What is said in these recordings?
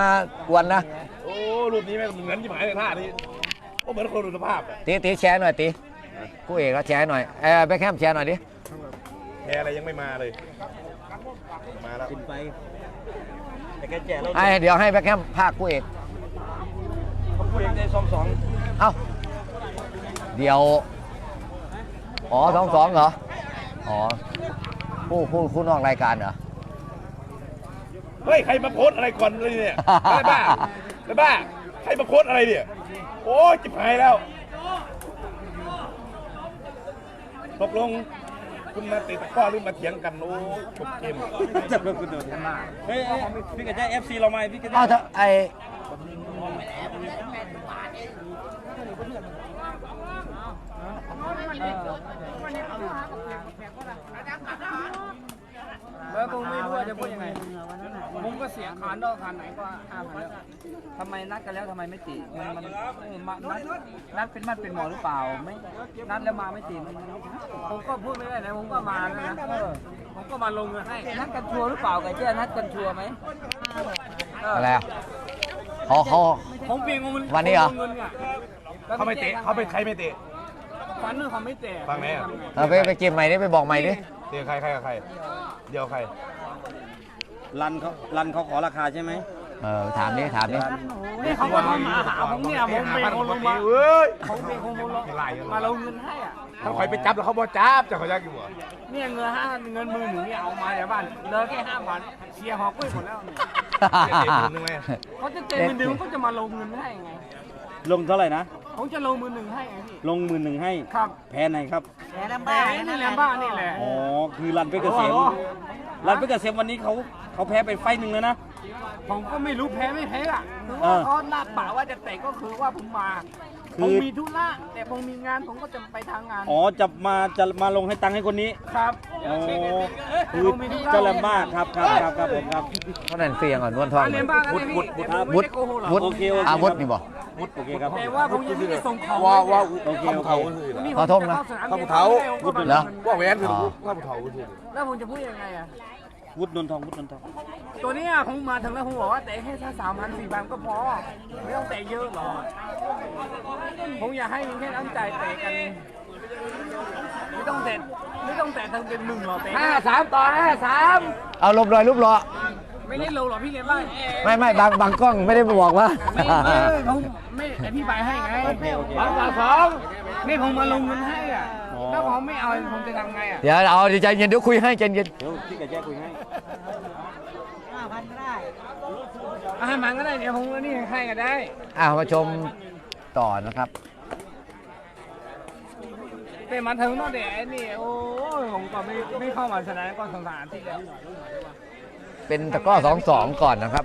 มากวนนะโอ้รูปนี้แม่งเหมือนที่หมายเลยท่านี้ก็เหมือนคนดูสภาพอะตีตีแชร์หน่อยตีกูเอกก็แชร์หน่อยเออแบ็คแฮมแชร์หน่อยดิแพ้อะไรยังไม่มาเลย มาแล้วกินไป แต่แกแจกเราไอ้เดี๋ยวให้แบ็คแฮมพากกูเอกเขาพูดเองได้สองสองเอ้าเดี๋ยวอ๋อสองสองเหรออ๋อคู่คู่คู่นอกรายการเหรอ เฮ้ยใครมาโพสต์อะไรก่อนเลยเนี่ยไอ้บ้าไอ้บ้าใครมาโพสต์อะไรเนี่ย โอ้ยจิบหายแล้วตกลงคุณมาเตะตะกร้อหรือมาเถียงกันโอ้ยจบเกมจับเราคุณโดนมากเฮ้ยเฮ้ยพี่กระจายเอฟซีเราไหมพี่กระจาเอ้ายถ้าไอแล้วผมไม่รู้ว่าจะพูดยังไง ผมก็ เสียคานดอกคานไหนก็ห้าพันแล้วทำไมนัดกันแล้วทำไมไม่ติมันมันเออมานัดนัดเป็นมัดเป็นหมอหรือเปล่าไม่นัดแล้วมาไม่ติมันผมก็พูดไม่ได้นะผมก็มาแล้วนะเออผมก็มาลงเงินให้นัดกันชัวร์หรือเปล่าไก่เจ้นัดกันชัวร์ไหมเอะไรอะเขาเขาผมเปลี่ยนเงินวันนี้เหรองินอะแล้วเขาไม่เตะเขาเป็นใครไม่เตะฟันเรื่องเขาไม่เตะฟังไหนอะเอาไปไปเกมใหม่ดิไปบอกใหม่ดิเตะใครใครกับใคร เดียวใคร รันเขารันเขาขอราคาใช่ไหมเออถามดิถามดินี่เขาก็มาหาผมเนี่ยผมเป็นคนลงมาเว้ยผมเป็นคนลงมามาลงเงินให้อะถ้าใครไปจับแล้วเขาบอกจับจะเขาอยากอยู่เหรอเนี่ยเงินห้าเงินมือหนึ่งเนี่ยเอามาจากบ้านเหลือแค่ห้าพันเชียร์หอกล้วยหมดแล้วเนี่ยเตะมือนึงไหมเขาจะเต็มมือหนึ่งเขาจะมาลงเงินให้ไงลงเท่าไหร่นะเขาจะลงมือหนึ่งให้ไงพี่ลงหมื่นหนึ่งให้ครับแพ้ไหนครับแต่นี่แหละบ้านนี่แหละอ๋อคือรันไปกเกษม รันไปกเกษมวันนี้เขาเขาแพ้ไปไฟต์หนึ่งแล้วนะ ผมก็ไม่รู้แพ้ไม่แพ้อะคือว่าอเขาหน้าป่าว่าจะเตะก็คือว่าผมมาคือ ผมมีธุระแต่ผมมีงานผมก็จะไปทางงาน อ๋อจะมาจะมาลงให้ตังค์ให้คนนี้ครับอ๋อคือเจ้าแลมบ้าครับครับครับครับผมครับ เขาแน่นเสียงก่อนวลทองอันเรียนบ้านกันเลยพี่แต่ผมไม่ได้โกหกหรอกวุฒิโอเคโอเค อาวุธนี่บอก โอเคครับ แต่ว่าผมยังไม่ได้ส่งของว่าว่าโอเคโอเคนี่ขอโทษนะผมจเข้าสนามข้าวบินเท้าแล้วก็มาลงเงินว่าแหวนคือว่าผู้เฒ่าแล้วผมจะพูดยังไงอะ วุฒินนทองวุฒินนทอง ตัวเนี้ยผมมาถึงแล้วผมบอกว่าเตะแค่สามพันสี่พันก็พอ ไม่ต้องเตะเยอะหรอกผมอยากให้มีแค่น้ำใจเตะกัน ไม่ต้องเตะไม่ต้องเตะทั้งเป็นหนึ่งหรอกเตะห้าสามต่อห้าสามเอาลบรอยรูปรอไม่ได้โลหรอกพี่เลี้ยงบ้านไม่ไม่บางบางกล้องไม่ได้บอกว่า ไม่ไม่ผมไม่อธิบายให้ไงสองต่อสอง นี่ผมมาลงเงินให้อะถ้าผมไม่เอาผมจะทำไงอะ เดี๋ยวเอาเดี๋ยวใจเย็นเดี๋ยวคุยให้ใจเย็น เดี๋ยวพี่กระแจคุยให้อาหารมันก็ได้เดี๋ยวผมก็นี่ให้ก็ได้ อ่ามาชมต่อนะครับ แต่มาถึงตั้งแต่นี่โอ้ยผมก็ไม่ไม่เข้ามาชนะก็สงสารที่แล้วเป็นตะกร้อสองสองก่อนนะครับ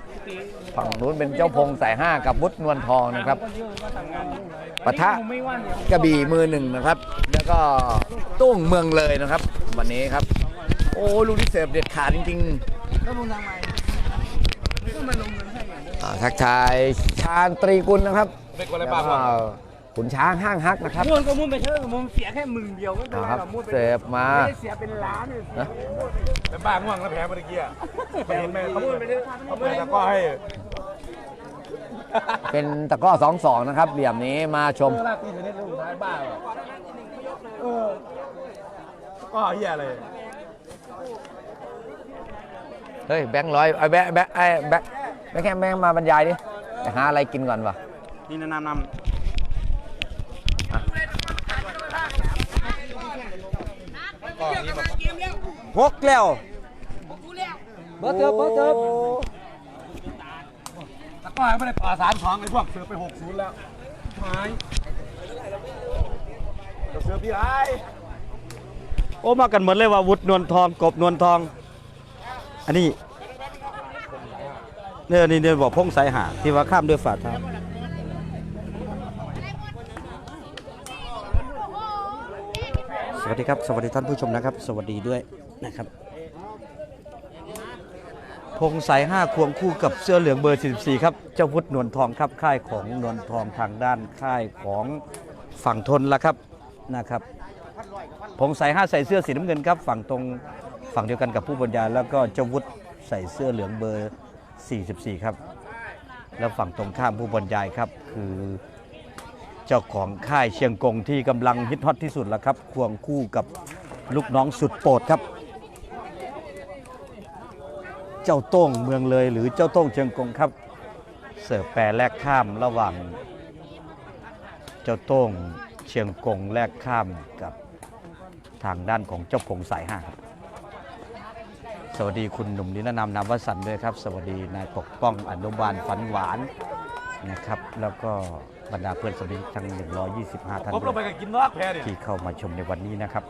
ฝั่งนู้นเป็นเจ้าพงสายห้ากับวุฒินวลทองนะครับก็เยอะก็ทำงานยุ่งเลย ปะทะผมไม่ว่างเดี๋ยวกระบี่มือหนึ่งนะครับ แล้วก็ตุ้งเมืองเลยนะครับ วันนี้ครับ โอ้ลูกที่เสิร์ฟเด็ดขาดจริงแล้วผมทำไงก็มาลงเงินให้อย่างนี้ๆอ่าทักทายชาญตรีกุลนะครับเด็กคนอะไรแล้วบ้างก็วะขุนช้างห้างฮักนะครับม้วนก็ม้วนไปเถอะผมเสียแค่หมื่นเดียวก็เป็นอ่าไรครับหรอกม้วนไปเสิร์ฟมา ไม่ได้เสียเป็นล้านเลยนะแล้วบ้าง่วงแล้วแพ้เมื่อกี้อะไปเห็นไหมเขาเปิดเขาเปิดตะกร้อให้ เป็นตะกร้อสองสองนะครับ เหลี่ยมนี้มาชม เออลากตีเทนนิสลูกท้ายบ้าเหรอเออก็เฮียอะไรเฮ้ยแบงค์ร้อยไอ้แบงค์แบงค์ไอ้แบงค์แบงค์แค่แบงค์มาบรรยายดิไปหาอะไรกินก่อนวะนี่แนะนำนำหกแล้ว เบอร์เติมเบอร์เติมตะ กร้อไม่ได้ป่าสามสองไอ้พวกเสือไปหกศูนย์แล้วหายเสือพี่ไอ้โอ้มากันเหมือนเลยว่าวุฒินวลทองกบนวลทอง อันนี้เนี่ยนี่เนี่ยบอกพงสายหาที่ว่าข้ามด้วยฝ่าเท้าสวัสดีครับ สวัสดีท่านผู้ชมนะครับ สวัสดีด้วยนะครับ พงสายห้าควงคู่กับเสื้อเหลืองเบอร์ 44 ครับ เจ้าวุฒินวลทองครับค่ายของนวลทองทางด้านค่ายของฝั่งทนละครับนะครับพงสายห้าใส่เสื้อสีน้ำเงินครับ ฝั่งตรงฝั่งเดียวกันกับผู้บรรยายแล้วก็เจ้าวุฒิใส่เสื้อเหลืองเบอร์ 44 ครับ แล้วฝั่งตรงข้ามผู้บรรยายครับ คือเจ้าของค่ายเชียงกงที่กำลังฮิตฮอตที่สุดแล้วครับ ควงคู่กับลูกน้องสุดโปรดครับ จ้าโต้งเมืองเลยหรือเจ้าโต้งเชียงกงครับ เสิร์ฟแปรแลกข้ามระหว่าง เจ้าโต้งเชียงกงแลกข้ามกับทางด้านของเจ้าพงสายห้าครับสวัสดีคุณหนุ่มนิรนามนามวสันต์ด้วยครับ สวัสดีนายปกป้องอนุบาลฝันหวานนะครับ แล้วก็บรรดาเพื่อนสมิททั้ง 125 ท่านผมด้ลวงยไปกับกินนอกแพ้ดิที่เข้ามาชมในวันนี้นะครับ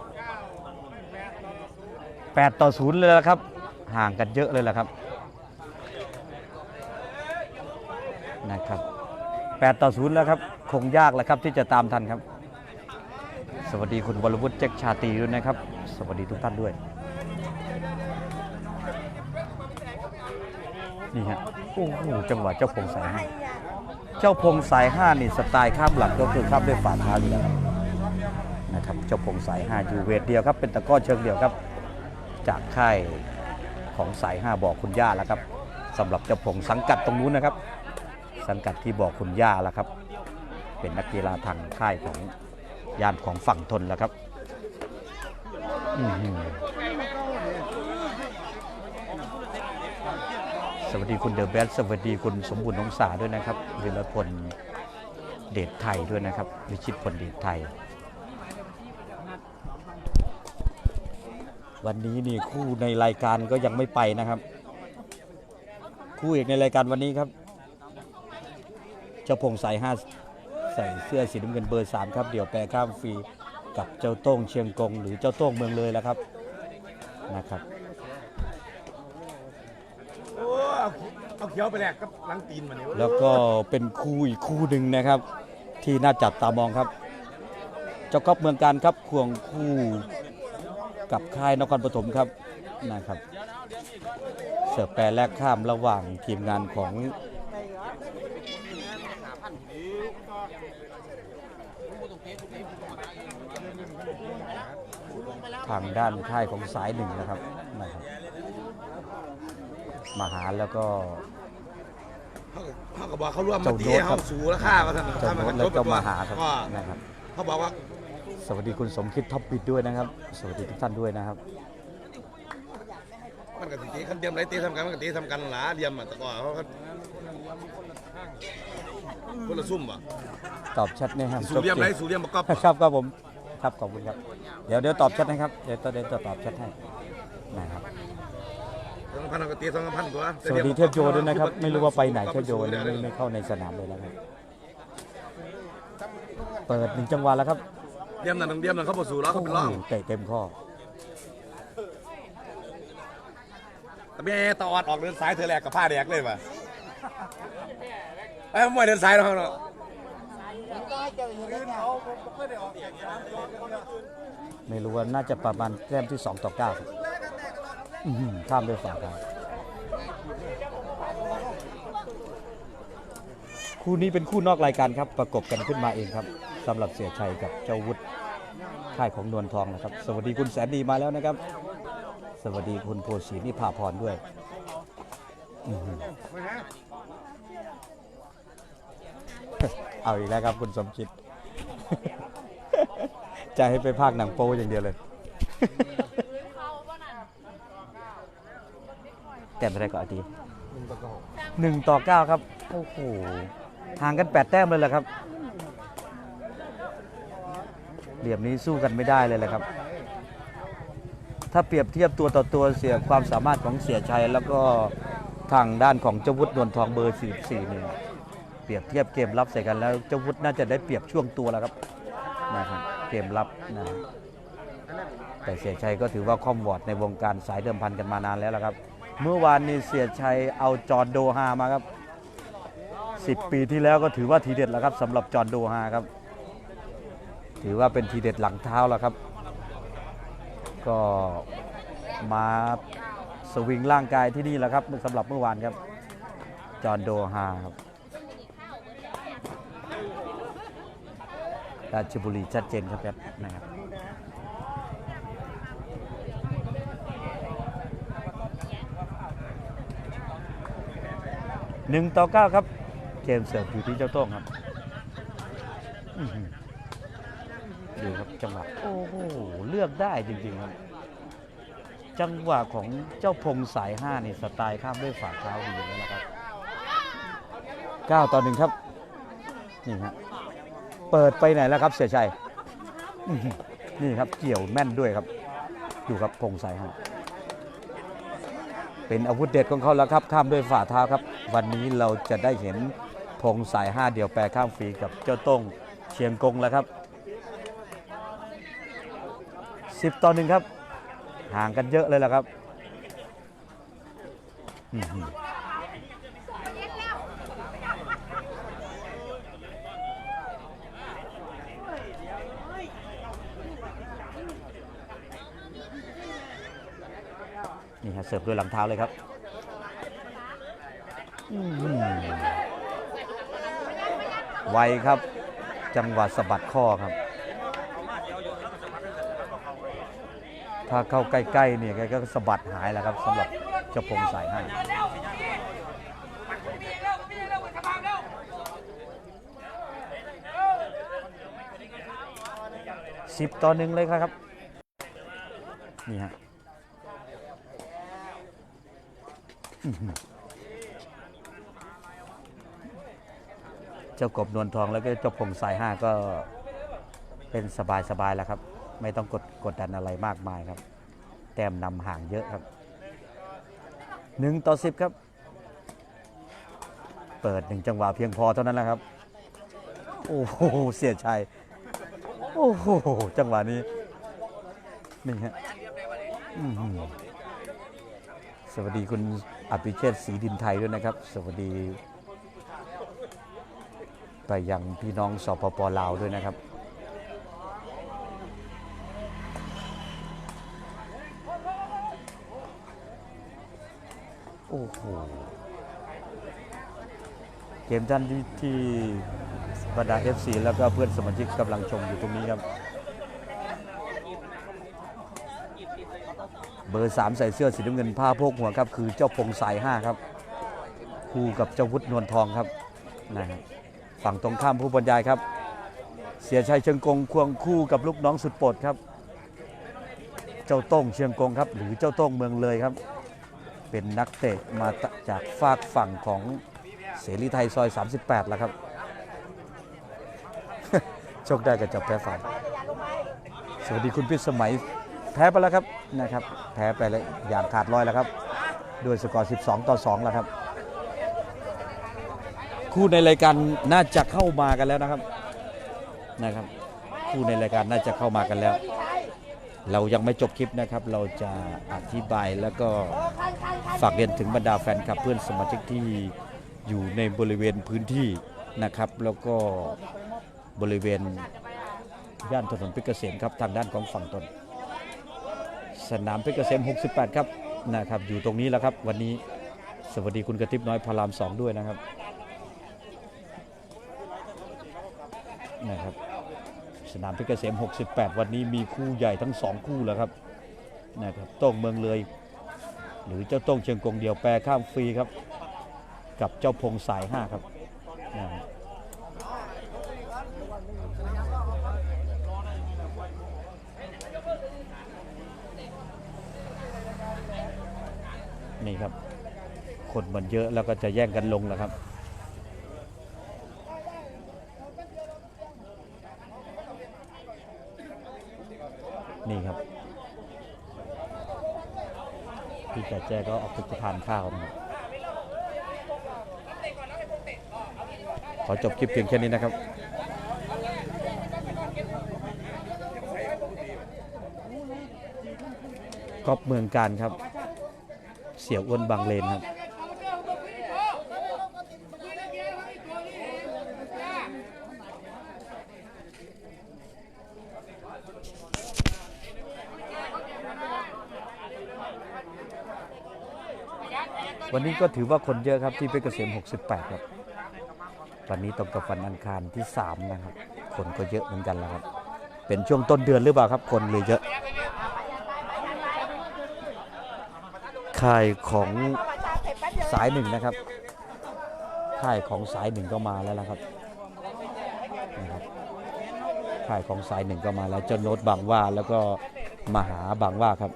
8 ต่อ 0 เลยละครับ ห่างกันเยอะเลยละครับนะครับ8ต่อ0แล้วครับ คงยากแล้วครับที่จะตามทันครับ สวัสดีคุณวรวุฒิเจ๊กชาตีด้วยนะครับ สวัสดีทุกท่านด้วย นี่ฮะโอ้โหจังหวะเจ้าพงสายห้าเจ้าพงสายห้านี่สไตล์ข้ามหลังก็คือข้ามด้วยฝ่าเท้าอยู่แล้วครับนะครับ เจ้าพงสาย5อยู่เวทเดียวครับ เป็นตะก้อเชิงเดียวครับ จากค่าย ของสาย 5 บอกคุณย่าแล้วครับสำหรับเจ้าพงสังกัดตรงนู้นนะครับ สังกัดที่บอกคุณย่าแล้วครับ เป็นนักกีฬาทางค่ายของยานของฝั่งทนแล้วครับอื้อหือสวัสดีคุณเดอะแบสสวัสดีคุณสมบูรณ์นงสาด้วยนะครับวิรพลเดชไทยด้วยนะครับวิชิตพลเดชไทย วันนี้นี่คู่ในรายการก็ยังไม่ไปนะครับ คู่เอกในรายการวันนี้ครับ เจ้าพงสายห้าใส่เสื้อสีน้ำเงินเบอร์สามครับ เดี๋ยวแปรข้ามฟรีกับเจ้าโต้งเชียงกง หรือเจ้าโต้งเมืองเลยแล้วครับนะครับโอ้เอาเขียวไปแลกกับหลังตีนมาเนี่ยแล้วก็เป็นคู่อีกคู่หนึ่งนะครับ ที่น่าจับตามองครับ เจ้าก๊อฟเมืองการครับควงคู่ กับค่ายนครปฐมครับนะครับ เสิร์ฟแปรแลกข้ามระหว่างทีมงานของทางด้านค่ายของสายหนึ่งนะครับนะครับมาหาแล้วก็เขาก็บอกเขาร่วมมาเจ้าตีโน้ตครัเขาบสูราคาว่าท่านเจ้าโน้ตแล้วก็มาหาครับก็นะครับเขาบอกว่า สวัสดีคุณสมคิดท็อปปิดด้วยนะครับ สวัสดีทุกท่านด้วยนะครับ มันกับตีคันเดียมไรตีทำกันมันกับตีทำกันหลาเดียมอะแตะก่อนเขาก็คนละซุ่มอะตอบแชทนะครับสูเดียมไรสูเดียมประกอบครับครับผมครับขอบคุณครับ เดี๋ยวเดี๋ยวตอบแชทให้ครับ เดี๋ยวเดี๋ยวจะตอบแชทให้นะครับ สองพันกับตีสองพันตัวสวัสดีเทพโจด้วยนะครับ ไม่รู้ว่าไปไหนเทพโจวันนี้ไม่ไม่เข้าในสนามเลยแล้วครับ เปิดหนึ่งจังหวะแล้วครับ เดียมนั่นเดียมนั่นเขาบอสูแล้วเขาเป็นร่องเตะเต็มข้อแต่ไม่ต่ออดออกเดินสายเธอแหลกกับผ้าแดกเลยป่ะไอ้มวยเดินสายแล้วเขาเนาะไม่รู้ว่าน่าจะประมาณแต้มที่ 2 ต่อ9ครับอื้อหือข้ามด้วยฝ่าเท้า คู่นี้เป็นคู่นอกรายการครับประกบกันขึ้นมาเองครับสำหรับเสียชัยกับเจ้าวุฒิค่ายของนวลทองนะครับ สวัสดีคุณแสนดีมาแล้วนะครับ สวัสดีคุณโพสีนิพาพรด้วยเอาอีกแล้วครับคุณสมคิด จะให้ไปภาคหนังโป๊อย่างเดียวเลย แต้มเท่าไหรก็อาทีหนึ่งต่อเก้าครับ โอ้โห ห่างกันแปดแต้มเลยแหละครับ เหลี่ยมนี้สู้กันไม่ได้เลยแหละครับ ถ้าเปรียบเทียบตัวต่อตัวเสียความสามารถของเสียชัยแล้วก็ทางด้านของเจ้าวุฒินวลทองเบอร์ 44เนี่ยเปรียบเทียบเกมรับใส่กันแล้วเจ้าวุฒิน่าจะได้เปรียบช่วงตัวแล้วครับนะครับเกมรับนะแต่เสียชัยก็ถือว่าคอมวอร์ดในวงการสายเดิมพันกันมานานแล้วละครับ เมื่อวานนี้เสียชัยเอาจอร์โดฮามาครับ 10 ปีที่แล้วก็ถือว่าทีเด็ดแล้วครับสำหรับจอร์นโดฮาครับ ถือว่าเป็นทีเด็ดหลังเท้าแล้วครับ ก็มาสวิงร่างกายที่นี่แหละครับสำหรับเมื่อวานครับ จอห์นโดฮาครับราชบุรีชัดเจนครับครับนะครับหนึ่งต่อเก้าครับ เกมเสิร์ฟอยู่ที่เจ้าโต้งครับดูครับจังหวะโอ้โหเลือกได้จริงๆครับจังหวะของเจ้าพงสายห้านี่สไตล์ข้ามด้วยฝ่าเท้าดีแล้วนะครับ9ต่อหนึ่งครับนี่ฮะเปิดไปไหนแล้วครับ เสียชัยนี่ครับเกี่ยวแม่นด้วยครับดูครับพงสายห้าเป็นอาวุธเด็ดของเขาแล้วครับข้ามด้วยฝ่าเท้าครับ วันนี้เราจะได้เห็น พงสายห้าเดี่ยวแปรข้ามฟรีกับเจ้าต้งเชียงกงแล้วครับ 10 ต่อหนึ่งครับ ห่างกันเยอะเลยล่ะครับนี่ฮะเสิร์ฟด้วยหลังเท้าเลยครับอื้อหือ ไวครับ จังหวะสะบัดข้อครับ ถ้าเข้าใกล้ๆเนี่ยแกก็สะบัดหายแล้วครับสำหรับเจ้าพงสายให้สิบต่อหนึ่งเลยครับ นี่ฮะอื้อหือ เจ้ากบนวลทองแล้วก็เจ้าพงสายห้าก็เป็นสบายๆแล้วครับ ไม่ต้องกดกดดันอะไรมากมายครับ แต้มนำห่างเยอะครับหนึ่งต่อสิบครับ เปิดหนึ่งจังหวะเพียงพอเท่านั้นแหละครับ โอ้โหเสียชัยโอ้โหจังหวะนี้นี่ฮะสวัสดีคุณอภิเชษศรีดินไทยด้วยนะครับ สวัสดี ไปยังพี่น้องสปปลาวด้วยนะครับ โอ้โห เกมท่านที่ที่บรรดา FC แล้วก็เพื่อนสมาชิกกำลังชมอยู่ตรงนี้ครับเบอร์ 3 ใส่เสื้อสีน้ำเงินผ้าโพกหัวครับ คือเจ้าพงสาย5ครับ คู่กับเจ้าวุฒินวลทองครับนะฮะ ฝั่งตรงข้ามผู้บรรยายครับ เสียชัยเชียงกงควงคู่กับลูกน้องสุดโปรดครับ เจ้าต้งเชียงกงครับ หรือเจ้าต้งเมืองเลยครับ เป็นนักเตะมาจากฝากฝั่งของเสรีไทยซอย 38แล้วครับโชคได้กับจับแพ้ฝ่ายสวัสดีคุณพิษสมัยแพ้ไปแล้วครับนะครับ แพ้ไปเลยอย่างขาดลอยแล้วครับ ด้วยสกอร์ 12 ต่อ 2 แล้วครับ คู่ในรายการน่าจะเข้ามากันแล้วนะครับนะครับ คู่ในรายการน่าจะเข้ามากันแล้ว เรายังไม่จบคลิปนะครับ เราจะอธิบายแล้วก็ฝากเรียนถึงบรรดาแฟนคลับเพื่อนสมาชิกที่อยู่ในบริเวณพื้นที่นะครับ แล้วก็บริเวณย่านถนนเพชรเกษมครับทางด้านของฝั่งตน สนามเพชรเกษม 68 ครับนะครับ อยู่ตรงนี้แล้วครับ วันนี้สวัสดีคุณกระติบน้อยพารามสองด้วยนะครับ นะครับ สนามเพชรเกษม 68 วันนี้มีคู่ใหญ่ทั้ง2คู่แล้วครับนะครับโต้งเมืองเลย หรือเจ้าโต้งเชียงกงเดียวแปรข้ามฟรีครับ กับเจ้าพงสาย5ครับนะนี่ครับ คนมันเยอะแล้วก็จะแย่งกันลงแล้วครับ นี่ครับ พี่แกแจ้ก็ออกไปทานข้าวนะครับขอจบคลิปเพียงแค่นี้นะครับก๊อฟเมืองการครับ เสี่ยวอ้วนบางเลนครับ วันนี้ก็ถือว่าคนเยอะครับที่เพชรเกษม 68 ครับ วันนี้ตรงกับวันอังคารที่ 3 นะครับ คนก็เยอะเหมือนกันแล้วครับ เป็นช่วงต้นเดือนหรือเปล่าครับ คนเลยเยอะ ค่ายของสายหนึ่งนะครับ ค่ายของสายหนึ่งก็มาแล้วละครับนะครับค่ายของสายหนึ่งก็มาแล้วเจ้าโน้ตบางว่าแล้วก็มาหาบางว่าครับ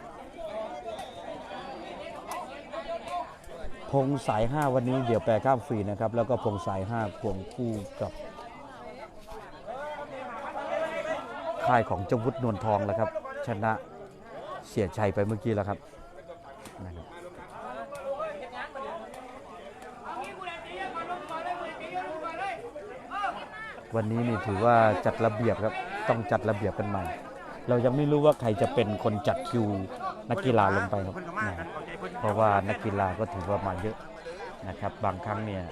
พงสาย 5 วันนี้เดี๋ยวแปลข้ามฟรีนะครับ แล้วก็พงสาย 5 ควงคู่กับ ค่ายของเจ้าวุฒินวลทองแล้วครับ ชนะเสียชัยไปเมื่อกี้แล้วครับนะครับวันนี้นี่ถือว่าจัดระเบียบครับต้องจัดระเบียบกันใหม่ เรายังไม่รู้ว่าใครจะเป็นคนจัดคิวนักกีฬาลงไปครับนะครับ เพราะว่านักกีฬาก็ถือว่ามาเยอะนะครับ บางครั้งเนี่ย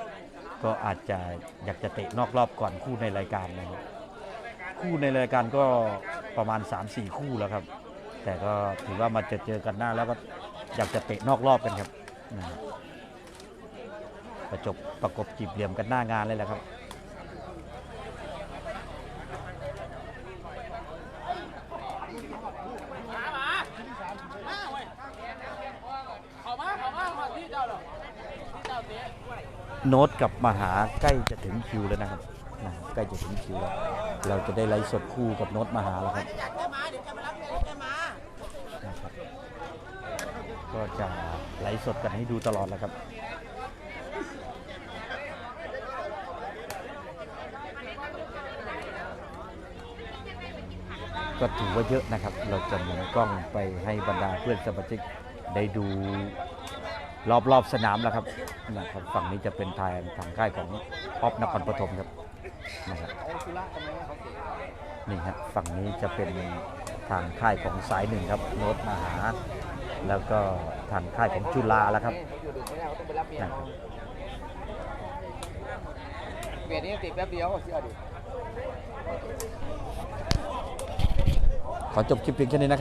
ก็อาจจะอยากจะเตะนอกรอบก่อนคู่ในรายการนะครับคู่ในรายการก็ประมาณ 3-4 คู่แล้วครับ แต่ก็ถือว่ามาจอเจอกันหน้าแล้วก็อยากจะเตะนอกรอบกันครับนะครับประจบประกบจีบเหลี่ยมกันหน้างานเลยแหละครับ โน้ตกับมหาใกล้จะถึงคิวแล้วนะครับนะใกล้จะถึงคิวแล้ว เราจะได้ไลฟ์สดคู่กับโน้ตมหาแล้วครับนะครับ ก็จะไลฟ์สดกันให้ดูตลอดแล้วครับก็ถือว่าเยอะนะครับ เราจะหมุนกล้องไปให้บรรดาเพื่อนสมาชิกได้ดู รอบรอบสนามแล้วครับนะครับฝั่งนี้จะเป็นทายทางค่ายของป๊อปนครปฐมครับนะครับนี่ฮะฝั่งนี้จะเป็นทางค่ายของสายหนึ่งครับโน้ตมหา แล้วก็ทางค่ายของจุฬาแล้วครับนะครับเบียดนี่ติดแป๊บเดียวเชื่อดิขอจบคลิปเพียงแค่นี้นะครับ